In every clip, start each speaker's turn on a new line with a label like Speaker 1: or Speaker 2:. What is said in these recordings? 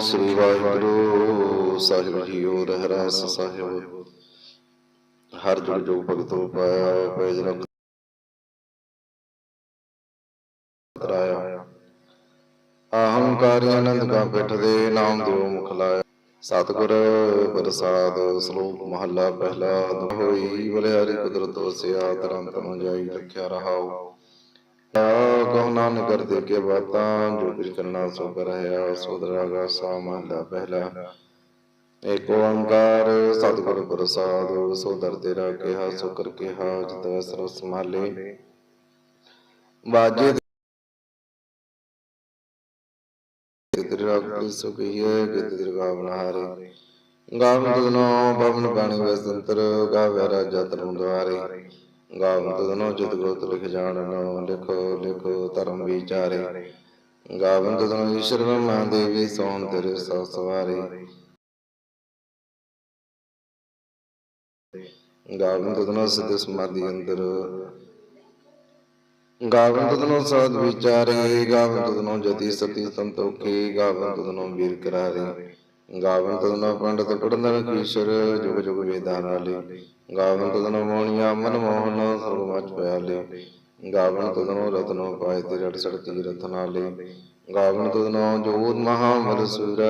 Speaker 1: ਸ੍ਰੀ ਵਾਹਿਗੁਰੂ, ਸਾਹਿਬ ਜੀਓ ਰਹਿਰਾਸ ਸਾਹਿਬ। ਹਰ ਜੁਗ ਜੋ ਭਗਤੋ ਪਾਇਆ ਪੈਜ ਰਖ ਤਰਾਇਆ ਅਹੰਕਾਰੀ ਆਨੰਦ ਕਾ ਪਿਠ ਦੇ, ਨਾਮ ਦਿਓ ਮੁਖ ਲਾਇਆ। ਸਤਿਗੁਰ ਪ੍ਰਸਾਦ ਸ਼ਲੋਕ ਮਹੱਲਾ ਪਹਿਲਾ ਦੁਖ ਹੋਈ ਬਲਿਆਰੀ ਕੁਦਰਤ ਵਸਿਆ ਤਰਨ ਤਨ ਜਾਈ ਰੱਖਿਆ ਰਹਾਉ। ਕਹੋ ਨਾਨਕ ਕਰਦੇ ਕੇ ਬਾਤਾਂ, ਜੋ ਕੁਝ ਕਰਨਾ ਸੋ ਕਰਿਆ ਸੋ ਦਰਾਗਾ ਸਾ ਮਹਲਾ ਪਹਿਲਾ। ਏਕ ਓੰਕਾਰ, ਸਤਿਗੁਰ ਪ੍ਰਸਾਦ, ਸੋ ਦਰ ਤੇਰਾ ਕਿਹਾ ਸੋ ਕਰ ਕਿਹਾ, ਜਿਤ ਅਸਰ ਸੰਭਾਲੇ ਬਾਜੇ ਤੇਰੇ ਸੋ ਕਹੀਏ ਕਿ ਤੇਰੇ ਗਾਵਨ ਹਾਰੇ। ਗਾਵਨ ਤਦਨੋ ਬਵਨ ਬਾਣੀ ਵਸੰਤਰ ਗਾਵੇ ਰਾਜਾ ਤਰੁਣ ਦੁਆਰੇ। ਗਾਵਨ ਤਦਨੋ ਜਿਤ ਗੋਤ ਲਿਖ ਜਾਣਨੋ ਲਿਖੋ ਲਿਖੋ ਧਰਮ ਵਿਚਾਰੇ। ਗਾਵਨ ਤਦਨੋ ਈਸ਼ਰ ਬ੍ਰਹਮਾ ਦੇਵੀ ਸੋਹਣ ਤੇਰੇ ਸੋ ਸਵਾਰੇ। ਗਾਵਨ ਤਦਨੋ ਸਿੱਧ ਸਮਾਧੀ ਅੰਦਰ। ਗਾਵਨ ਤਦਨੋ ਸਾਧ ਵਿਚਾਰੇ। ਗਾਵਨ ਤਦਨੋ ਜਤੀ ਸਤੀ ਸੰਤੋਖੀ। ਗਾਵਨ ਤਦਨੋ ਵੀਰ ਕਰਾਰੇ। ਗਾਵਨ ਤਦਨੋ ਪੰਡਤ ਪੜਨਰ ਕੀਸ਼ਰ, ਜੁਗ ਜੁਗ ਵੇਦਾਂ ਗਾਵਨ ਤਦਨੋ ਮੋਹਣੀਆਂ ਮਨ ਮੋਹਨ, ਸਰਬ ਮਚ ਪਿਆਲੇ। ਗਾਵਨ ਤਦਨੋ ਰਤਨੋ ਪਾਏ ਤੇ ਰੜ ਸੜਤੀ ਰਤਨਾਲੇ ਗਾਵਨ ਤਦਨੋ ਜੋਤ ਮਹਾ ਮਲ ਸੂਰ,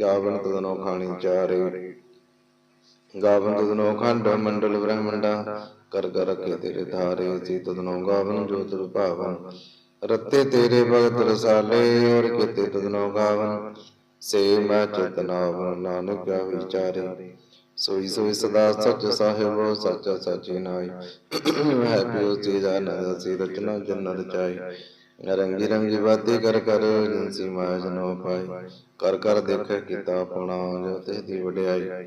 Speaker 1: ਗਾਵਨ ਤਦਨੋ ਖਾਣੀ ਚਾਰੇ। ਗਾਵਨ ਤਦਨੋ ਖੰਡ ਮੰਡਲ ਬ੍ਰਹਮੰਡਾ, ਕਰ ਕਰ ਰਖੇ ਤੇਰੇ ਧਾਰੇ। ਸੀ ਤਦਨੋ ਗਾਵਨ ਜੋਤ ਤੁਰ ਰਤੇ ਤੇਰੇ ਭਗਤ ਰਸਾਲੇ, ਔਰ ਕਿਤੇ ਤਦਨੋ ਗਾਵਨ। ਸੇ ਮੈਂ ਚਤਨਾਵ ਨਾਨਕ ਵਿਚਾਰੇ ਸੋਈ ਸੋਈ ਸਦਾ ਸੱਚ ਸਾਹਿਬ, ਸੱਚਾ ਸਾਚੀ ਨਾਈ ਹੈ ਪਿਓ ਜੀ ਦਾ ਨਦ ਸੀ ਰਚਨਾ ਜਨ ਰਚਾਈ। ਰੰਗੀ ਰੰਗੀ ਬਾਤੀ ਕਰ ਕਰ, ਜਿਨਸੀ ਮਾਇਆ ਜਨੋ ਪਾਈ। ਕਰ ਕਰ ਦੇਖੇ ਕੀਤਾ ਪੁਣਾ ਜੋ ਤਿਸ ਦੀ ਵਡਿਆਈ।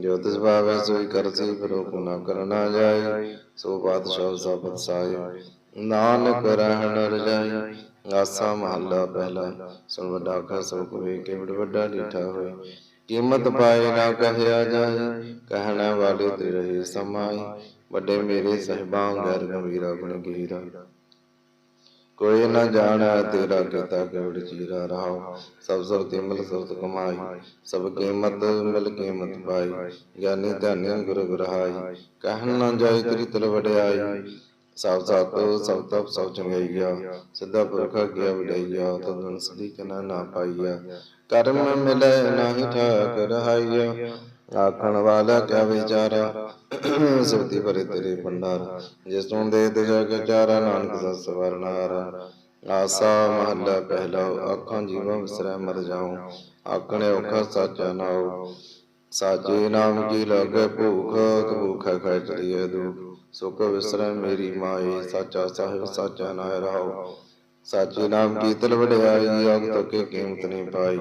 Speaker 1: ਜੋ ਤਿਸ ਭਾਵੇ ਸੋਈ ਕਰਸੀ ਫਿਰੋ ਪੁਨਾ ਕਰਨਾ ਜਾਏ ਸੋ ਬਾਦਸ਼ਾਹ ਸਬਦ ਸਾਈ। ਨਾਨਕ ਰਹਿਣ ਰਜਾਈ, ਆਸਾ ਮਹੱਲਾ ਪਹਿਲਾ। ਸੁਣ ਵੱਡਾ ਕਾ ਸੋ ਕੋਏ ਕਿਵੜ ਵੱਡਾ ਲੀਠਾ ਹੋਏ। ਕੀਮਤ ਪਾਏ ਨਾ ਕਹਿਆ ਜਾਏ, ਕਹਿਣਾ ਵਾਲੇ ਤੇ ਰਹੇ ਸਮਾਈ ਵੱਡੇ ਮੇਰੇ ਸਹਿਬਾਂ ਗੈਰ ਗੰਭੀਰਾ ਗੁਣ ਗਹੀਰਾ। ਕੋਈ ਨਾ ਜਾਣੈ ਤੇਰਾ ਕੀਤਾ ਕਵੜ ਚੀਰਾ ਰਹਾਉ। ਸਭ ਸਭ ਤੇ ਮਿਲ ਸਰਤ ਕਮਾਈ, ਸਭ ਕੀਮਤ ਮਿਲ ਕੀਮਤ ਪਾਈ। ਗਿਆਨੀ ਧਿਆਨੀ ਗੁਰ ਗੁਰਹਾਈ ਕਹਿਣ ਨਾ ਜਾਏ ਤੇਰੀ ਤਲ ਵਡਿਆਈ ਸਭ ਸਤ ਸਭ ਤਪ ਸਭ ਚੰਗਈਆ, ਸਿੱਧਾ ਪੁਰਖਾ ਗਿਆ ਵਡਈਆ, ਤਦਨ ਸਦੀ ਕਨਾ ਨਾ ਪਾਈਆ। ਕਰਮ ਮਿਲੈ ਨਾਹੀ ਠਾਕ ਰਹਾਈਆ, ਆਖਣ ਵਾਲਾ ਕਿਆ ਵਿਚਾਰਾ? ਸੁਰਤੀ ਭਰੇ ਤੇਰੇ ਭੰਡਾਰ, ਜਿਸ ਤੋਂ ਦੇ ਤੇ ਜਗ ਚਾਰਾ, ਨਾਨਕ ਸਤ ਸਵਰਨਾਰ ਆਸਾ ਮਹੱਲਾ ਪਹਿਲਾ ਆਖਾਂ ਜੀਵਾਂ ਵਿਸਰੈ ਮਰ ਜਾਉ ਆਖਣੇ ਔਖਾ ਸਾਚਾ ਨਾਉ। ਸਾਚੇ ਨਾਮ ਕੀ ਲਾਗੇ, ਭੂਖ ਭੂਖਾ ਖੈ ਚੜੀਏ ਦੁਖ। ਸੁਖ ਵਿਸਰੈ ਮੇਰੀ ਮਾਏ ਸਾਚਾ ਸਾਹਿਬ, ਸਾਚਾ ਨਾਇ ਰਹਾਉ ਸਾਚੇ ਨਾਮ ਕੀਤਲ ਵਡਿਆਈ ਆਗ ਤੱਕੇ ਕੀਮਤ ਨਹੀਂ ਪਾਈ।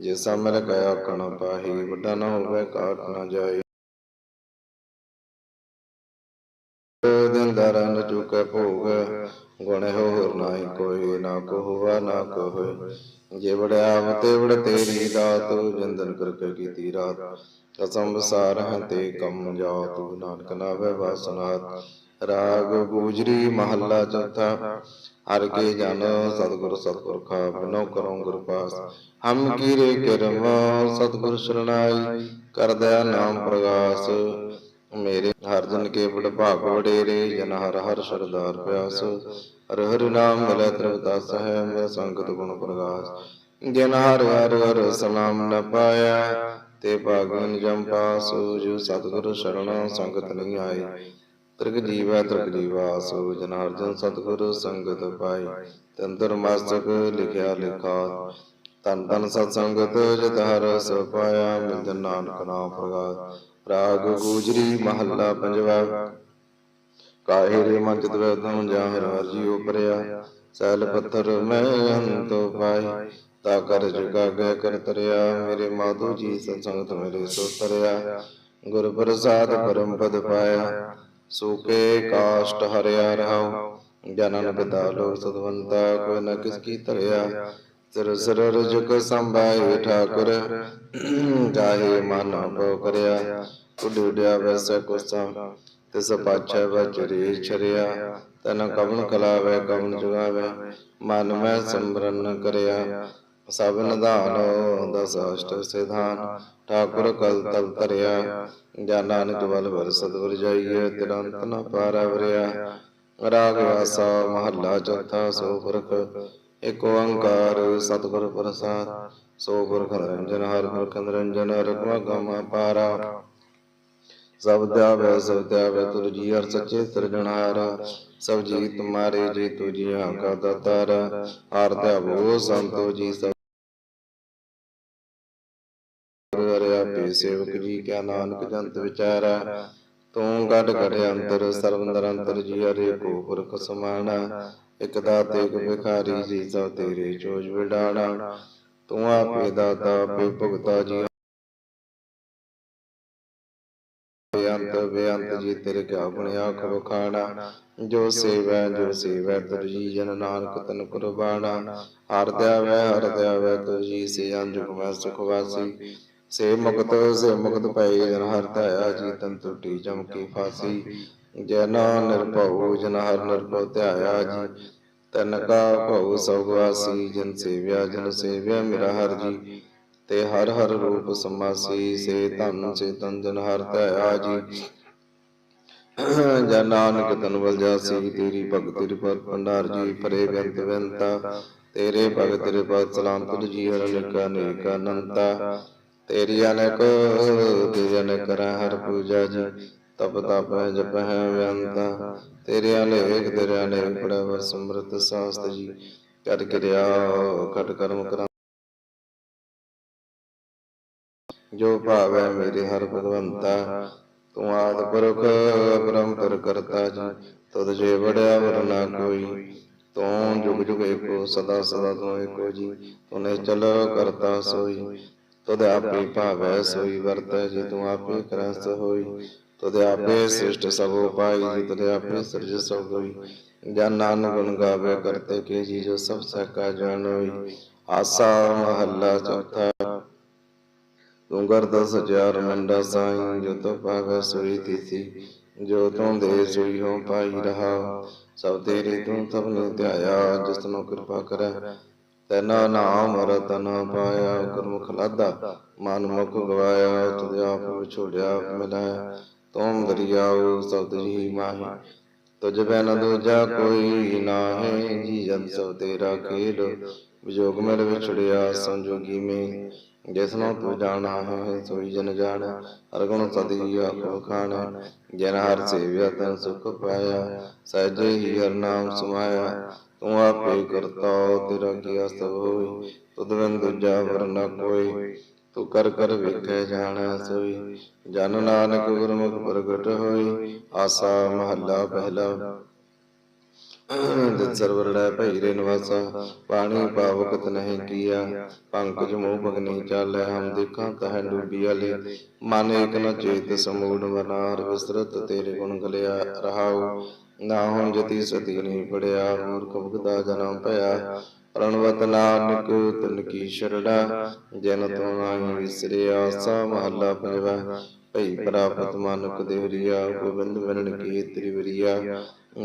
Speaker 1: ਜੇ ਸਾਮਰ ਗਿਆ ਕਣ ਪਾਹੀ, ਵੱਡਾ ਨਾ ਹੋਵੇ ਕਾਟ ਨਾ ਜਾਏ। ਦਿਨ ਦਰਨ ਚੁਕੇ ਭੋਗ। ਗੁਣ ਹੋਰ ਨਾਹੀ ਕੋਈ ਨਾ ਕੋ ਹੋਵਾ ਨਾ ਕੋ ਹੋਏ ਜੇ ਵੜਿਆ ਤੇ ਤੇਰੀ ਦਾਤ, ਜੰਦਨ ਕਰਕੇ ਕੀਤੀ ਰਾਤ। ਕਸਮ ਸਾਰ ਹੈ ਤੇ ਕਮ ਜਾਤ, ਨਾਨਕ ਨਾਵੇ ਵਾਸਨਾਤ। ਰਾਗ ਗੂਜਰੀ ਮਹੱਲਾ ਚੌਥਾ। ਹਰ ਕੇ ਜਨ ਸਤਿਗੁਰ ਸਤਿਪੁਰਖਾ, ਬਿਨੋ ਕਰੋ ਗੁਰ ਪਾਸ। ਹਮ ਕੀਰੇ ਕਰਮ, ਸਤਿਗੁਰ ਸ਼ਰਣਾਈ ਕਰਦਿਆ ਨਾਮ ਪ੍ਰਗਾਸ। ਮੇਰੇ ਹਰ ਕੇ ਬੜ ਭਾਗ ਵਡੇਰੇ, ਜਨ ਹਰ ਹਰ ਸਰਦਾਰ ਪਿਆਸ। ਹਰ ਹਰ ਨਾਮ ਮਿਲੈ ਤ੍ਰਿਵਦਾਸ ਹੈ, ਮੈਂ ਸੰਗਤ ਗੁਣ ਪ੍ਰਗਾਸ। ਜਨ ਹਰ ਹਰ ਹਰ ਸਲਾਮ ਨ ਪਾਇਆ, ਤੇ ਭਾਗਨ ਜਮ ਪਾਸੁ। ਜੋ ਸਤਿਗੁਰ ਸ਼ਰਣ ਸੰਗਤ ਨਹੀਂ ਆਈ ਤ੍ਰਿਗ ਜੀਵੈ ਤ੍ਰਿਗ ਜੀਵਾ ਜਨ ਅਰਜਨ ਸਤਿਗੁਰ ਸੰਗਤ ਪਾਈ ਤੰਦਰ ਮਸਤਕ ਲਿਖਿਆ ਲਿਖਾ। ਤਨ ਤਨ ਸਤ ਸੰਗਤ, ਜਿਤ ਹਰ ਸ ਪਾਇਆ ਮਿਲ ਨਾਨਕ ਨਾਮ ਪ੍ਰਗਾਸ। ਰਾਗ ਗੂਜਰੀ ਮਹੱਲਾ ਪੰਜਵਾ। ਕਾਹੇ ਰੇ ਮਨ ਚਿਤ ਵੈਦਮ ਜਾਹਿ ਰਾਜੀ ਉਪਰਿਆ। ਸੈਲ ਪੱਥਰ ਮੈਂ ਅੰਤ ਪਾਈ ਤਾ ਕਰ ਜਗਾ ਗਏ ਕਰ ਤਰਿਆ। ਮੇਰੇ ਮਾਧੂ ਜੀ ਸੰਸੰਗਤ ਮੇਰੇ ਸੋ ਤਰਿਆ। ਗੁਰ ਪ੍ਰਸਾਦ ਪਰਮ ਪਦ ਪਾਇਆ। ਸੂਕੇ ਕਾਸ਼ਟ ਹਰਿਆ ਰਹਾਉ। ਜਨਨ ਪਿਤਾ ਲੋਕ ਸਦਵੰਤਾ ਕੋਈ ਨ ਕਿਸ ਕੀ ਤਰਿਆ ਸਿਰ ਸਿਰ ਰਜੁਕ ਸੰਭਾਏ ਠਾਕੁਰ। ਜਾਹੇ ਮਨ ਭਉ ਕਰਿਆ। ਉਡ ਉਡਿਆ ਵੈਸੈ ਕੁਸਾ। ਤਿਸ ਪਾਛੈ ਵਚਰੀ ਛਰਿਆ। ਤਨ ਕਵਨ ਕਲਾਵੇ ਕਵਨ ਜੁਗਾਵੇ। ਮਨ ਮੈਂ ਸਿਮਰਨ ਕਰਿਆ। ਸਭ ਨਿਧਾਨ ਦਸ ਅਸ਼ਟ ਸਿਧਾਨ। ਠਾਕੁਰ ਕਲ ਤਲ ਧਰਿਆ। ਜਾ ਨਾਨਕ ਬਲ ਬਲ ਸਤਿਗੁਰ ਜਾਈਏ। ਤਿਰੰਤ ਨ ਪਾਰਾ ਵਰਿਆ। ਰਾਗ ਵਾਸਾ ਮਹੱਲਾ ਚੌਥਾ ਸੋ ਪੁਰਖ। ਏਕ ਓੰਕਾਰ, ਸਤਿਗੁਰ ਪ੍ਰਸਾਦ, ਸੋ ਪੁਰਖ ਨਿਰੰਜਨ ਹਰਿ ਪੁਰਖ ਨਿਰੰਜਨ ਰਗਮ ਗਮ ਪਾਰਾ ਸਭ ਦਿਆਵੈ ਸਭ ਦਿਆਵੈ, ਤੁਰ ਜੀ ਹਰ ਸੱਚੇ ਸਿਰਜਣਹਾਰਾ ਸਭ ਜੀ ਤੁਮਾਰੇ ਜੀ ਤੁਜੀਆਂ ਕਾ ਦਾਤਾਰਾ। ਹਰ ਦਿਆਵੋ, ਸੰਤੋ ਜੀ ਸਭ ਹਰਿ ਆਪੇ ਸੇਵਕ ਜੀ ਕਿਆ ਨਾਨਕ ਜੰਤ ਵਿਚਾਰਾ। ਤੂੰ ਗੜ ਗੜ ਅੰਤਰ, ਸਰਬ ਨਿਰੰਤਰ ਜੀ ਹਰੇ ਕੋ ਪੁਰਖ ਸਮਾਣਾ। ਇਕ ਦਾਤੇ ਇਕ ਭਿਖਾਰੀ ਜੀ ਸਭ ਤੇਰੇ ਚੋਜ ਵਿਡਾਣਾ। ਤੂੰ ਆਪੇ ਦਾਤਾ, ਆਪੇ ਭੁਗਤਾ ਜੀ। ਬੇਅੰਤ ਬੇਅੰਤ ਜੀ, ਤੇਰੇ ਕਿਆ ਬਣਿਆ ਖਲੋ ਖਾਣਾ ਜੋ ਸੇਵੈ ਜੋ ਸੇਵੈ, ਤੁਰ ਜਨ ਨਾਨਕ ਤਨ ਕੁਰਬਾਨਾ ਹਰ ਦਿਆਵੈ ਹਰ ਦਿਆਵੈ, ਤੁਰ ਜੀ ਸੇ ਅੰਜੁਗ ਮੈਂ ਸੁਖ ਵਾਸੀ। ਸੇ ਮੁਕਤ ਸੇ ਮੁਕਤ ਪਈ ਜਨ ਹਰ ਧਿਆਇਆ ਜੀ, ਤਨ ਟੁੱਟੀ ਚਮਕੀ ਫਾਸੀ। ਜਨ ਨਿਰਭਉ ਜਨ ਹਰ ਨਿਰਭਉ ਧਿਆਇਆ ਜੀ। ਤਨ ਕਾ ਭਉ ਸਭ ਵਾਸੀ, ਜਨ ਸੇਵਿਆ ਜਨ ਸੇਵਿਆ ਮੇਰਾ ਹਰ ਜੀ। ਤੇ ਹਰ ਹਰ ਰੂਪ ਸਮਾਸੀ, ਸੇ ਧਨ ਸੇ ਤਨ ਜਨ ਹਰ ਧਿਆਇਆ ਜੀ। ਜਨ ਨਾਨਕ ਤਨ ਵਲ ਜਾਸੀ, ਤੇਰੀ ਭਗਤ ਤੇਰੀ ਭੰਡਾਰ ਜੀ। ਪਰੇ ਬੇਅੰਤ ਬੇਅੰਤਾ ਤੇਰੇ ਭਗਤ ਤੇਰੇ ਸਲਾਮ ਤੁਧ ਜੀ, ਹਰ ਅਨੇਕ ਅਨੇਕ ਅਨੰਤਾ। ਤੇਰੀ ਅਨਕ, ਤੇਰੀ ਅਨੇਕ ਹਰ ਪੂਜਾ ਜੀ। ਤਪ ਤਪ ਹੈ, ਜਪ ਹੈ ਬੇਅੰਤਾ ਤੇਰੇ ਅਨੇਕ ਤੇਰੇ ਅਨੇਕ ਪੜੈ ਵਰ ਸਮਰਤ ਸਾਸਤ ਜੀ। ਕਰ ਕਿਰਿਆ ਖਟ ਕਰਮ ਕਰਾਂ। ਜੋ ਭਾਵੈ ਮੇਰੇ ਹਰ ਭਗਵੰਤਾ, ਤੂੰ ਆਦ ਪੁਰਖ, ਬ੍ਰਹਮ ਕਰਤਾ ਜੀ। ਤੁਧ ਜੇ ਵੜਿਆ, ਵਰ ਨਾ ਕੋਈ। ਤੂੰ ਜੁਗ ਜੁਗ ਏਕੋ, ਸਦਾ ਸਦਾ ਤੂੰ ਏਕੋ ਜੀ। ਤੂੰ ਚਲ, ਕਰਤਾ ਸੋਈ। ਤੁਧ ਆਪੇ ਭਾਵੈ, ਸੋਈ ਵਰਤੈ, ਜੀ ਤੂੰ ਆਪੇ ਕਰਸ ਹੋਈ। ਤੁਧ ਆਪੇ ਸ੍ਰਿਸ਼ਟ ਸਭ ਉਪਾਈ ਜੀ ਤੁਧ ਆਪੇ ਸਿਰਜ ਸਭ ਹੋਈ। ਜਨ ਨਾਨਕ ਗੁਣ ਗਾਵੇ ਕਰਤੇ ਕੇ ਜੀ ਜੋ ਸਭ ਸਕਾ ਜਾਣ ਹੋਈ। ਆਸਾ ਮਹੱਲਾ ਚੌਥਾ। ਤੂੰ ਕਰਦਾ ਸਚਿਆਰ ਮੰਡਾ ਸਾਈਂ, ਜੋ ਜੋ ਤੂੰ ਦੇ ਸੋਈ ਹੋ ਪਾਈ ਰਹਾ। ਸਭ ਤੇਰੀ ਤੂੰ ਤਬ ਨੇ ਧਿਆਇਆ, ਜਿਸ ਨੂੰ ਕਿਰਪਾ ਕਰੈ। ਤੈਨਾ ਨਾਮ ਰਤਨ ਪਾਇਆ, ਗੁਰਮੁਖ ਲਾਦਾ ਮਨ ਮੁਖ ਗਵਾਇਆ, ਤੁਧ ਆਪ ਵਿਛੋੜਿਆ ਮਿਲਾਇਆ ਤੂੰ ਦਰਿਆਉ ਸਬਦ ਜੀ ਮਾਹੀ। ਤੁਝ ਬੈਨ ਦੂਜਾ ਕੋਈ ਨਾਹੀ ਜੀ ਜਨ ਸਭ ਤੇਰਾ ਖੇਲ ਵਿਜੋਗ ਮਿਲ ਵਿਛੜਿਆ ਸੰਜੋਗੀ ਮੇ। ਜਿਸ ਤੂੰ ਜਾਣਾ ਹੈ, ਸੋਈ ਜਨ ਜਾਣ। ਹਰ ਗੁਣ ਸਦੀ ਆਪੋ ਖਾਣ। ਜਨ ਹਰ ਸੇਵਿਆ, ਤਨ ਸੁਖ ਪਾਇਆ। ਸਹਿਜੇ ਹੀ ਹਰ ਨਾਮ ਸਮਾਇਆ। ਤੂੰ ਆਪੇ ਕਰਤਾ, ਤੇਰਾ ਕੀਆ ਸਭ ਹੋਈ। ਤੁਧ ਬਿਨ ਦੂਜਾ ਵਰ ਕੋਈ। ਤੂੰ ਕਰ ਕਰ ਵੇਖੈ ਜਾਣਾ ਸੋਈ। ਜਨ ਨਾਨਕ ਗੁਰਮੁਖ ਪ੍ਰਗਟ ਹੋਈ, ਆਸਾ ਮਹੱਲਾ ਪਹਿਲਾ। ਜਿਤ ਸਰਵਰ ਭਈ ਰੇ ਨਿਵਾਸਾ ਪਾਣੀ ਪਾਵਕਤ ਨਹੀਂ ਕੀਆ। ਪੰਕਜ ਮੋਹ ਬਗਨੀ ਚਾਲੈ, ਹਮ ਦੇਖਾਂ ਤਹ ਡੂਬੀ ਵਾਲੇ ਮਨ ਇਕ ਨ ਚੇਤ, ਸਮੂੜ ਮਨਾਰ, ਵਿਸਰਤ ਤੇਰੇ ਗੁਣ ਗਲਿਆ ਰਹਾਉ। ਨਾ ਹੁਣ ਜਤੀ ਸਤੀ ਨਹੀਂ ਪੜਿਆ, ਮੂਰਖ ਭਗਤਾ ਜਨਮ ਭਇਆ। ਪ੍ਰਣਵਤ ਨਾਨਕ, ਤਨ ਕੀ ਸ਼ਰੜਾ ਜਨ ਤੂੰ ਨਾਹੀ ਵਿਸਰਿਆ, ਸਾ ਮਹੱਲਾ ਪੰਜਵਾ। ਭਈ ਪ੍ਰਾਪਤ ਮਾਨਕ ਦੇਵਰੀਆ, ਗੋਬਿੰਦ ਮਿਲਣ ਕੀ ਤ੍ਰਿਵਰੀਆ।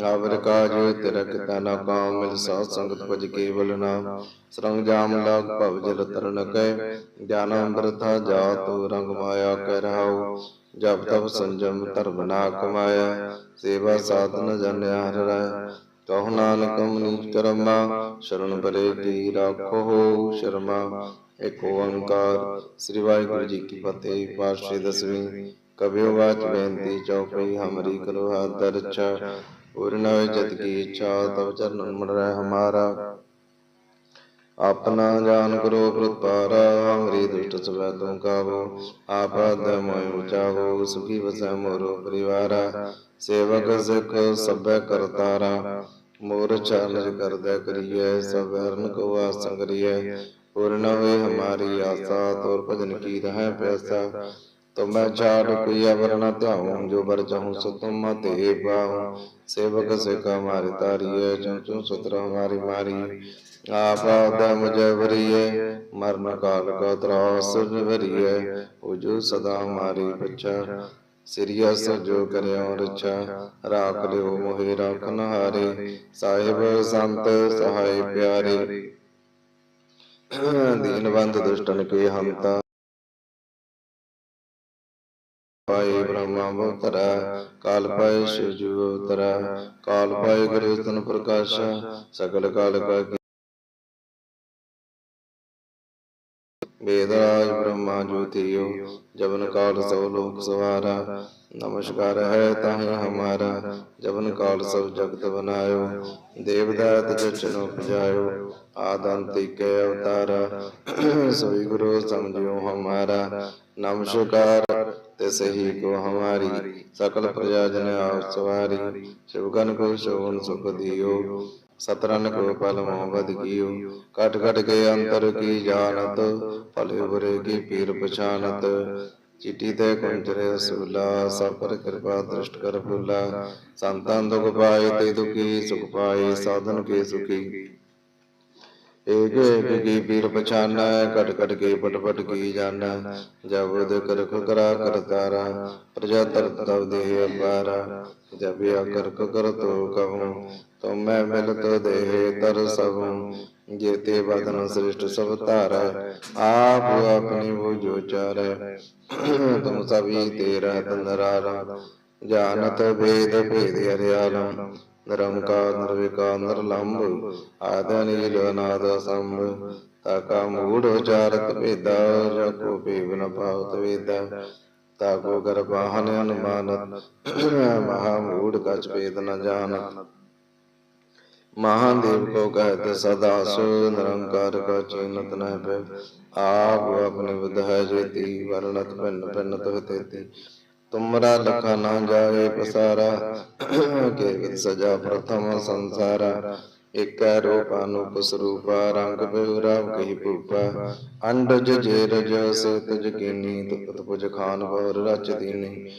Speaker 1: ਆਵਰ ਕਾਜ ਤਿਰਕ ਤਨਾ ਕਾਮ ਮਿਲ ਸਾਧ ਸੰਗਤ ਭਜ ਕੇਵਲ ਨਾਮ। ਸਰੰਗ ਜਾਮ ਲਾਗ ਭਵ ਜਲ ਤਰਨ ਕੈ। ਗਿਆਨ ਅੰਮ੍ਰਿਤਾ ਜਾਤ, ਰੰਗ ਮਾਇਆ ਕਹਿ ਰਹਾਉ। ਜਬ ਤਬ ਸੰਜਮ ਧਰਮ ਨਾ ਕਮਾਇਆ। ਸੇਵਾ ਸਾਧਨ ਜਨਿਆ ਹਰ ਰਾਇ ਤਹੁ ਨਾਨਕ ਮਨੁ ਕਰਮਾ, ਸ਼ਰਨ ਪਰੇ ਦੀ ਰਾਖੋ, ਸ਼ਰਮਾ। ਏਕ ਓੰਕਾਰ, ਸ੍ਰੀ ਵਾਹਿਗੁਰੂ ਜੀ ਕੀ ਫਤਿਹ ਪਾਸ਼ੇ ਦਸਵੀਂ। ਕਬਿਓ ਵਾਚ ਬੇਨਤੀ ਚੌਪਈ, ਹਮਰੀ ਕਰੋ ਹਾਦਰ ਚਾ ਉਰ ਨਵੇ ਜਤ ਕੀ ਇੱਛਾ, ਤਵ ਚਰਨ ਮਨ ਰਹਿ ਹਮਾਰਾ। ਆਪਣਾ ਜਾਨ ਕਰੋ ਪ੍ਰਪਾਰਾ ਹਮਰੀ ਦੁਸ਼ਟ ਸਭੈ ਤੂੰ ਕਾਵੋ, ਆਪਦ ਮੋਇ ਉਚਾਵੋ ਸੁਖੀ ਵਸੈ ਮੋਰੋ ਪਰਿਵਾਰਾ, ਸੇਵਕ ਸਿਖ ਸਭੈ ਕਰਤਾਰਾ ਮੋਰ ਚਾਲਰ ਕਰਦਾ ਕਰੀਐ, ਸਭ ਹਰਨ ਕੋ ਆਸਾ ਕਰੀਐ ਪੂਰਨ ਹੋਏ ਹਮਾਰੀ ਆਸਾ, ਤੋਰ ਭਜਨ ਕੀ ਰਹੈ ਪੈਸਾ ਤੁਮੈ ਛਾੜ ਕੋਈ ਅਵਰ ਧਿਆਉ ਜੋ ਵਰ ਚਾਹੂ ਸੋ ਤੁਮ ਤੇ ਪਾਉ, ਸੇਵਕ ਸਿਖ ਹਮਾਰੀ ਤਾਰੀਐ ਚੰਚੂ ਸੁਤਰ ਹਮਾਰੀ ਮਾਰੀ ਆਪ ਆਪਦਾ ਮੁਝੇ ਵਰੀਏ ਮਰਨ ਕਾਲ ਕੋ ਤਰਾਸ ਵਰੀਏ ਉਹ ਸਦਾ ਹਮਾਰੀ ਬੱਚਾ ਸਿਰਿਆ ਜੋ ਕਰਿਓ ਰਚਾ ਰਾਖ ਲਿਓ ਮੋਹਿ ਰਾਖਨ ਹਾਰੇ ਸਾਹਿਬ ਸੰਤ ਸਹਾਈ ਪਿਆਰੇ। ਦੀਨਵੰਦ ਦੁਸ਼ਟਨ ਕੇ ਹੰਤਾ। ਪਾਏ ਬ੍ਰਹਮਾ ਅਵਤਰਾ ਕਾਲ ਪਾਏ ਸ਼ਿਵ ਜੀ ਅਵਤਰਾ ਕਾਲ ਪਾਏ ਗੁਰੂ ਤਨ ਪ੍ਰਕਾਸ਼ ਸਕਲ ਕਾਲ ਕਾ ਵੇਦਰਾਜ ਬ੍ਰਹਮਾ ਜੋਤਿਓ ਜਵਨ ਕਾਲ ਸਭ ਲੋਕ ਸਵਾਰਾ ਨਮਸਕਾਰ ਹੈ ਤਾਹੇ ਹਮਾਰਾ ਜਵਨ ਕਾਲ ਸਭ ਜਗਤ ਬਨਾਇਓ ਦੇਵਦਾਤ ਜਚਨੋ ਪਜਾਇਓ ਆਦੰਤਿ ਕੈ ਅਵਤਾਰਾ ਸੋਈ ਗੁਰੂ ਸਮਝਿਓ ਹਮਾਰਾ ਨਮਸਕਾਰ ਤੇ ਸਹੀ ਕੋ ਹਮਾਰੀ ਸਕਲ ਪ੍ਰਜਾ ਜਨ ਆਪ ਸਵਾਰੀ ਸ਼ਿਵਗਨ ਕੋ ਸ਼ੋਭਨ ਸੁਖ ਦਿਓ ਸਤਰਨ ਕੋ ਪਲ ਮੁਹਬਤ ਕੀਓ। ਕਟ ਕਟ ਕੇ ਅੰਤਰ ਕੀ ਜਾਣਤ, ਭਲੇ ਬੁਰੇ ਕੀ ਪੀਰ ਪਛਾਨਤ ਚਿੱਟੀ ਤੇ ਕੁੰਜਰੇ ਰਸੂਲਾ ਸਭ ਪਰ ਕਿਰਪਾ ਦ੍ਰਿਸ਼ਟ ਕਰ ਫੁੱਲਾ। ਸੰਤਾਂ ਦੁਖ ਪਾਏ, ਤੇ ਦੁਖੀ ਸੁਖ ਪਾਏ, ਸਾਧਨ ਕੇ ਸੁਖੀ। ਏਕ ਏਕ ਕੀ ਪੀਰ ਪਛਾਨਾ ਕਟ ਕਟ ਕੇ ਪਟ ਪਟ ਕੀ ਜਾਣਾ ਜਬ ਉਦ ਕਰਖ ਕਰਾ ਕਰਤਾਰਾ ਪ੍ਰਜਾ ਤਰਤ ਤਵ ਦੇਹ ਅਪਾਰਾ ਜਬ ਆ ਕਰਖ ਕਰ ਤੋ ਕਹੂੰ ਤੋ ਮੈਂ ਮਿਲਤ ਦੇਹ ਤਰ ਸਭੂ ਜੇਤੇ ਬਦਨ ਸ੍ਰਿਸ਼ਟ ਸਭ ਧਾਰੈ ਆਪ ਆਪਣੀ ਬੁਝੋ ਚਾਰੈ ਤੁਮ ਸਭੀ ਤੇਰਾ ਤੰਦਰਾਰਾ ਜਾਣਤ ਭੇਦ ਭੇਦ ਹਰਿਆਲਮ ਨਿਰੰਕਾਰ ਨਿਰਵਿਕਾਰ ਨਿਰਲੰਭ ਆਦਿ ਨੀਲ ਅਨਾਦ ਸੰਭ ਮੂੜ ਉਚਾਰਤ ਭੇਦਾ ਜਾਂ ਕੋ ਭੇਵ ਨ ਪਾਉਤ ਵੇਦਾ ਤਾਕੋ ਗਰਬਾਹਨ ਅਨੁਮਾਨਤ ਮਹਾ ਮੂੜ ਕਛ ਭੇਦ ਨ ਜਾਣਤ ਮਹਾਦੇਵ ਕੋ ਕਹਿਤ ਸਦਾ ਸੋ, ਨਿਰੰਕਾਰ ਕਾ ਚਿੰਤ ਨਹਿ ਪੈ ਆਪ ਆਪਣੇ ਵਿਧ ਜੇਤੀ, ਵਰਣਤ ਭਿੰਨ ਭਿੰਨ ਤੋਹ ਤੁਮਰਾ ਲਖਾ ਨਾ ਜਾਏ ਪਸਾਰਾ। ਕੇ ਸਜਾ ਪ੍ਰਥਮ ਸੰਸਾਰਾ। ਇਕੈ ਰੂਪ ਅਨੂਪ ਸਰੂਪਾ ਰੰਗ ਬਿਵਰਾਵ ਕਹੀ ਭੂਪਾ। ਅੰਡਜ ਜੇ ਰਜ ਸੇ ਤਜ ਤੁਤ ਪੁਜ ਖਾਨ ਹੋਰ ਰਚ ਦੀਨੀ।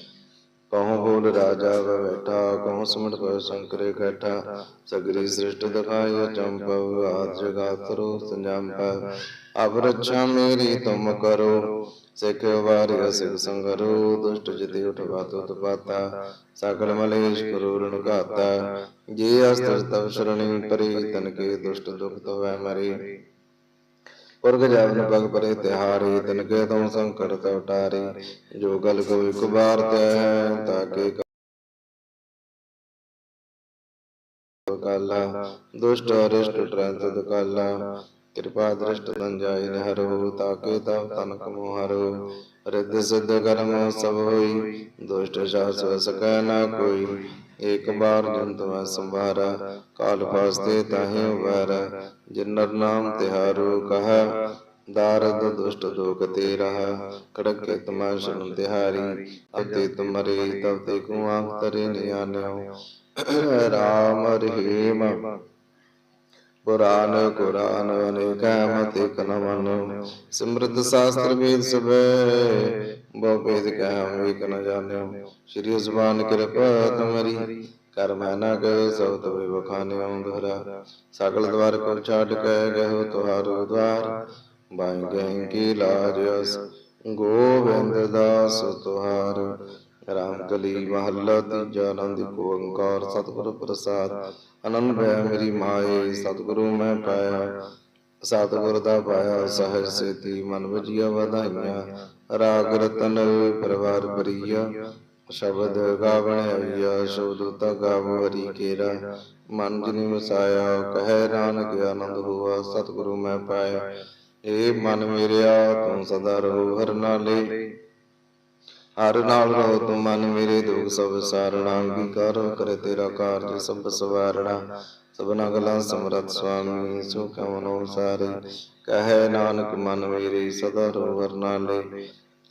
Speaker 1: ਕਹੋ ਬੋਲ ਰਾਜਾ ਬੈਠਾ, ਕਹੋ ਸਿਮਟ ਪਰ ਸ਼ੰਕਰੇ ਘਟਾ ਸਗਰੀ ਸ੍ਰਿਸ਼ਟ ਦਿਖਾਇ ਚੰਪਵ ਆਦ ਜਗਾਤਰੋ ਸੰਜੰਪ ਅਬ ਰੱਛਾ ਮੇਰੀ ਤੁਮ ਕਰੋ ਸਿੱਖ ਵਾਰਿ ਸਿਖ ਸੰਗਰੋ ਦੁਸ਼ਟ ਜਿਤੇ ਉਠਵਾ ਤੁਤ ਪਾਤਾ, ਸਗਲ ਮਲੇਸ਼ ਕਰੂਰਣ ਘਾਤਾ ਜੇ ਅਸਤਰ ਤਵ ਸ਼ਰਣੀ ਪਰੀ, ਤਨ ਕੇ ਦੁਸ਼ਟ ਦੁਖ ਤਵੈ ਮਰੀ। ਪੁਰਗ ਜਵਨ ਪਗ ਪਰੇ ਤਿਹਾਰੀ, ਤਨ ਕੇ ਤਮ ਸੰਕਟ ਤਵ ਟਾਰੀ। ਜੋ ਗਲ ਕੋ ਇਕ ਬਾਰ ਤੈ ਤਾਕੇ ਕਾਲਾ। ਦੁਸ਼ਟ ਅਰਿਸ਼ਟ ਟ੍ਰੰਤ ਕਾਲਾ। ਕਿਰਪਾ ਦ੍ਰਿਸ਼ਟ ਤਨ ਜਾਇ ਹਰੋ ਤਾਕੇ ਤਵ ਤਨ ਕਮੋ ਹਰੋ ਰਿੱਧ ਸਿੱਧ ਕਰਮ ਸਭ ਹੋਈ, ਦੁਸ਼ਟ ਸ਼ਾਸ ਸਕੈ ਨਾ ਕੋਈ। ਇੱਕ ਬਾਰ ਜੰਤ ਮੈਂ ਸੰਭਾਰਾ, ਕਾਲ ਫਾਸਤੇ ਤਾਹੇ ਉਬਾਰਾ ਜਿਨਰ ਨਾਮ ਤਿਹਾਰੋ ਕਹਾ, ਦਾਰਦ ਦੁਸ਼ਟ ਦੋਖ ਤੇ ਰਹਾ ਕੜਕ ਕੇ ਤਮਾਸ਼ਨ ਤਿਹਾਰੀ, ਅਤੇ ਤੁਮਰੇ ਤਬ ਤੇ ਕੁਆ ਤਰੇ ਨਿਆਨਿਓ ਰਾਮ ਰਹੀਮ। ਪੁਰਾਨ ਕੁਰਾਨ ਅਨੇਕ ਮਤੇ ਕਨਮਨ ਸਿਮਰਤ ਸ਼ਾਸਤਰ ਵੇਦ ਸਭੈ, ਬਹੁ ਵੇਦ ਕਹਿ ਹਮ ਏਕ ਨ ਜਾਣਿਓ। ਸ੍ਰੀ ਜ਼ੁਬਾਨ ਕਿਰਪਾ ਤੁਮਰੀ ਕਰ ਮੈਂ ਨਾ ਗਏ ਸਭ ਤਵੇ ਬਖਾਨੇ ਅੰਧਰਾ। ਸਗਲ ਦਵਾਰ ਕੋ ਛਾੜ ਕੇ ਗਏ ਤੁਹਾਰੋ ਦਵਾਰ। ਬਾਈ ਗਏ ਕੀ ਲਾਜ ਅਸ, ਗੋਬਿੰਦ ਦਾਸ ਤੁਹਾਰ। ਰਾਮ ਕਲੀ ਮਹੱਲਾ ਤੀਜਾ ਆਨੰਦ ਕੋ ਓੰਕਾਰ, ਸਤਿਗੁਰ ਪ੍ਰਸਾਦ। ਅਨੰਦ ਭੈ ਮੇਰੀ ਮਾਏ, ਸਤਿਗੁਰੂ ਮੈਂ ਪਾਇਆ। ਸਤਿਗੁਰ ਦਾ ਪਾਇਆ ਸਹਿਜ ਸੇਤੀ, ਮਨ ਵਜੀਆ ਵਧਾਈਆਂ। ਰਾਗ ਰਤਨ ਪਰਵਾਰ ਬਰੀਆ ਸ਼ਬਦ ਗਾਵਣ ਆਈਆ, ਸ਼ਬਦ ਤਾ ਗਾਵ ਹਰੀ ਕੇਰਾ। ਮਨ ਜਿਨੇ ਵਸਾਇਆ ਕਹੈ ਨਾਨਕ ਆਨੰਦ ਹੋਆ, ਸਤਿਗੁਰੂ ਮੈਂ ਪਾਇਆ। ਏ ਮਨ ਮੇਰਿਆ, ਤੂੰ ਸਦਾ ਰਹੋ ਹਰ ਨਾਲੇ। ਹਰ ਨਾਲ ਰਹੋ ਤੂੰ ਮਨ ਮੇਰੇ ਦੁਖ, ਸਭ ਸਾਰਣਾ, ਅੰਗੀਕਾਰ ਕਰੇ ਤੇਰਾ ਕਾਰਜ, ਸਭ ਸਵਾਰਣਾ। ਸਭਨਾ ਗਲਾ ਸਮਰਤ ਸੁਆਮੀ ਸੁਖ ਮਨੋ ਸਾਰੇ ਕਹੈ ਨਾਨਕ, ਮਨ ਮੇਰੇ ਸਦਾ ਰਹੋ ਹਰ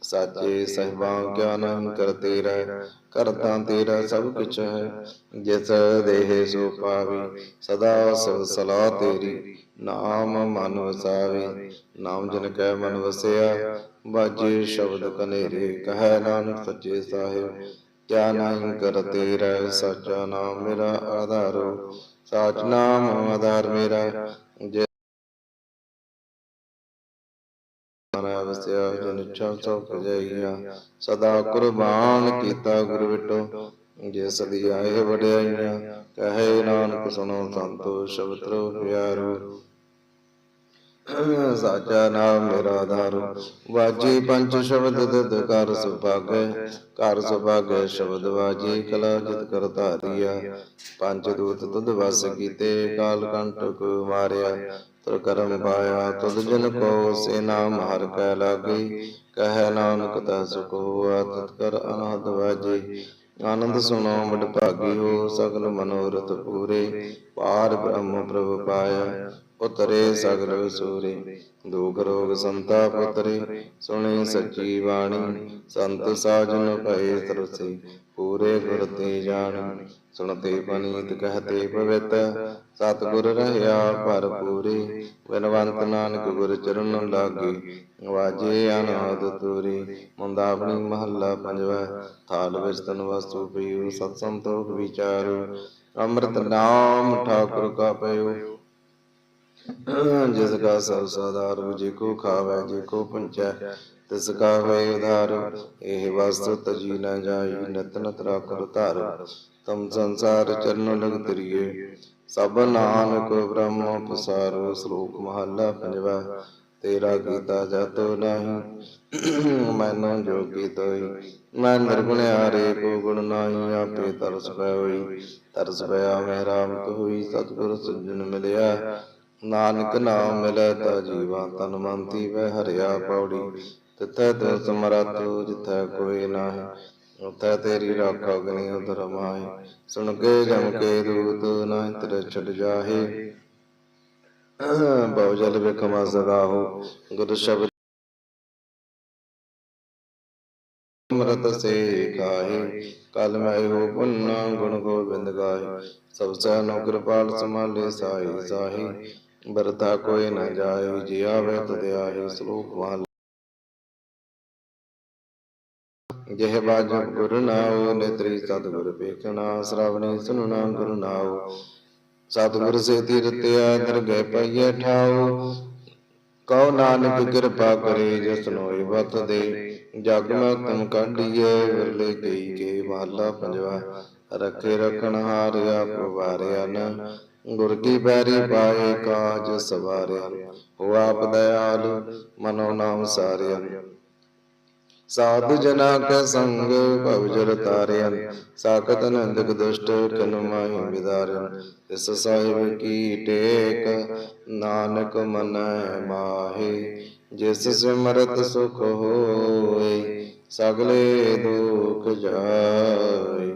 Speaker 1: ਸਾਚੇ ਸਹਿਬਾਂ ਗਿਆਨ ਕਰਤੇ ਰਹਿ। ਕਰਤਾ ਤੇਰਾ ਸਭ ਕੁਛ ਹੈ। ਜਿਸ ਦੇਹ ਸੋ ਪਾਵੇ ਸਦਾ ਸਿਵ ਸਲਾਹ ਤੇਰੀ। ਨਾਮ ਮਨ ਵਸਾਵੇ। ਨਾਮ ਜਨ ਕੈ ਮਨ ਵਸਿਆ ਬਾਜੇ ਸ਼ਬਦ ਕਨੇਰੇ। ਕਹੈ ਨਾਨਕ ਸੱਚੇ ਸਾਹਿਬ ਕਿਆ ਨਹੀਂ ਕਰਤੇ ਰਹਿ ਸਾਚਾ ਨਾਮ ਮੇਰਾ ਆਧਾਰੋ। ਸਾਚ ਨਾਮ ਆਧਾਰ ਮੇਰਾ। ਜੇ ਮਨ ਵਸਿਆ ਇੱਛਾ ਸਭ ਭਜਾਈਆ, ਸਦਾ ਕੁਰਬਾਨ ਕੀਤਾ ਗੁਰ ਵਿਟੋ ਜੇ ਸਦੀ ਆਏ ਵਡਿਆਈਆਂ, ਕਹੇ ਨਾਨਕ ਸੁਣੋ ਸੰਤੋ ਸ਼ਬਦ ਪਿਆਰੋ। ਸਾਚਾ ਨਾਮ ਮੇਰਾ ਆਧਾਰ, ਵਾਜੀ ਪੰਜ ਸ਼ਬਦ ਦਦ ਕਰ ਸੁਭਾਗੈ ਕਰ ਸੁਭਾਗੈ ਸ਼ਬਦ ਵਾਜੀ ਕਲਾ ਜਿਤ ਕਰ ਧਾਰੀਆ। ਪੰਜ ਦੂਤ ਤੁਧ ਵਸ ਕੀਤੇ, ਕਾਲ ਕੰਟਕ ਮਾਰਿਆ। ਤੁਰ ਕਰਮ ਪਾਇਆ ਤੁਧ ਜਨ ਕੋ ਸੇ ਨਾਮ ਹਰ ਕੈ ਲਾਗੀ, ਕਹੈ ਨਾਨਕ ਤਾ ਸੁਖ ਹੋਆ ਤਤ ਕਰ ਅਨਹਦ ਵਾਜੀ। ਆਨੰਦ ਸੁਣੋ ਵਡ ਭਾਗੀ ਹੋ ਸਗਲ ਮਨੋਰਥ ਪੂਰੇ, ਪਾਰ ਬ੍ਰਹਮ ਪ੍ਰਭ ਪਾਇਆ। ਉਤਰੇ ਸਗਲ ਵਿਸੂਰੇ, ਦੁਖ ਰੋਗ ਸੰਤਾਪ ਉਤਰੇ, ਸੁਣੇ ਸੱਚੀ ਬਾਣੀ, ਸੰਤ ਸਾਜਨ ਭਏ ਤਰਸੇ, ਪੂਰੇ ਗੁਰ ਤੇ ਜਾਣ, ਸੁਣਤੇ ਪਨੀਤ ਕਹਤੇ ਪਵਿੱਤ, ਸਤਿਗੁਰ ਰਹਿਆ ਭਰਪੂਰੇ ਬਿਨਵੰਤ ਨਾਨਕ ਗੁਰ ਚਰਨ ਲਾਗੇ, ਵਾਜੇ ਅਨਾਦ ਤੁਰੇ ਮੁੰਦਾਵਣੀ ਮਹੱਲਾ ਪੰਜਵਾ, ਥਾਲ ਵਿੱਚ ਤਨ ਵਸਤੂ ਪਈਉ ਸਤ ਸੰਤੋਖ ਵਿਚਾਰੋ, ਅੰਮ੍ਰਿਤ ਨਾਮ ਠਾਕੁਰ ਕਾ ਪਇਓ ਜਿਸ ਕਾ ਸਭ ਸਾਧਾਰ ਜੀ ਕੋ ਖਾਵੇ ਜੀ ਕੋ ਪੁੰਚੈ, ਤਿਸ ਕਾ ਹੋਏ ਉਧਾਰ, ਇਹ ਵਸਤੁ ਤਜੀ ਨ ਜਾਈ, ਨਿਤ ਨਤ ਕਰ ਧਾਰ। ਤਮ ਸੰਸਾਰ ਚਰਨ ਲਗ ਤਰੀਏ ਸਭ ਨਾਨਕ ਬ੍ਰਹਮ ਪਸਾਰੋ, ਸ਼ਲੋਕ ਮਹੱਲਾ ਪੰਜਵਾ, ਤੇਰਾ ਕੀਤਾ ਜਾਤੋ ਨਹੀਂ, ਮੈਨੋ ਜੋਗੀ ਤੋਈ ਮੈਂ ਨਿਰਗੁਣਿਆਰੇ ਕੋ ਗੁਣ ਨਾਹੀ, ਆਪੇ ਤਰਸ ਪੈ ਹੋਈ, ਤਰਸ ਪਿਆ ਮੈਂ ਰਾਮ ਹੋਈ ਸਤਿਗੁਰ ਸੱਜਣ ਮਿਲਿਆ। ਨਾਨਕ ਨਾਮ ਮਿਲੈ ਤਾ ਜੀਵਾ ਤਨ ਮੰਤੀ ਵੈ ਹਰਿਆ ਪੌੜੀ। ਤਿਥੈ ਤੋ ਸਮਰਤ ਜਿਥੈ ਕੋਈ ਨਾਹੀ, ਉਥੈ ਤੇਰੀ ਰਾਖਾ ਗਨੀ ਉਦਰ ਮਾਹੀ। ਸੁਣ ਕੇ ਜਮ ਕੇ ਦੂਤ ਨਾਹਿ, ਤਰ ਛੜ ਜਾਹੇ। ਬਹੁ ਜਲ ਸਗਾਹੋ ਗੁਰ ਸ਼ਬਦ ਅੰਮ੍ਰਿਤ ਸੇ ਖਾਹੇ ਕਲ ਮੈਂ ਹੋ ਪੁੰਨਾ ਗੁਣ ਗੋਬਿੰਦ ਗਾਏ ਸਭ ਸਹਿ ਨੋ ਕਿਰਪਾਲ ਸਮਾਲੇ ਸਾਈ ਸਾਹੀ। ਬਰਤਾ ਕੋਈ ਨ ਜਾਏ ਜੀ ਆਵੇ ਸ਼ਲੋਕ ਵਾਲ। ਜਿਹ ਬਾਜ ਗੁਰ ਨਾਉ, ਨੇਤਰੀ ਸਤਿਗੁਰ ਵੇਖਣਾ ਸ਼ਰਵਣੀ ਸੁਨਣਾ ਗੁਰ ਨਾਉ। ਸਤਿਗੁਰ ਸੇ ਤੀਰਤਿਆ ਦਰਗਹਿ ਪਈਏ ਠਾਉ। ਕਉ ਨਾਨਕ ਕਿਰਪਾ ਕਰੇ, ਜਿਸ ਨੋਇ ਦੇ। ਜਗ ਮੈਂ ਤੁਮ ਕਾਢੀਏ ਵਿਰਲੇ ਗਈ ਕੇ ਮਹੱਲਾ ਪੰਜਵਾ। ਰਖੇ ਰਖਣ ਹਾਰਿਆ ਪ੍ਰਵਾਰਿਆ ਨ। ਗੁਰ ਕੀ ਬੈਰੀ ਪਾਏ ਕਾਜ ਸਵਾਰਿਆ, ਹੋ ਆਪ ਦਇਆਲ ਮਨੋ ਨਾਮ ਸਾਰਿਆ। ਸਾਧੂ ਜਨਾ ਕੈ ਸੰਗ ਭਵ ਜਲ ਤਾਰਿਆ, ਸਾਖਤ ਨੰਦਕ ਦੁਸ਼ਟ ਕਿਨ ਮਾਹੀ ਵਿਦਾਰਿਆ ਇਸ ਸਾਹਿਬ ਕੀ ਟੇਕ, ਨਾਨਕ ਮਨ ਮਾਹੀ, ਜਿਸ ਸਿਮਰਤ ਸੁਖ ਹੋਏ, ਸਗਲੇ ਦੁਖ ਜਾਏ।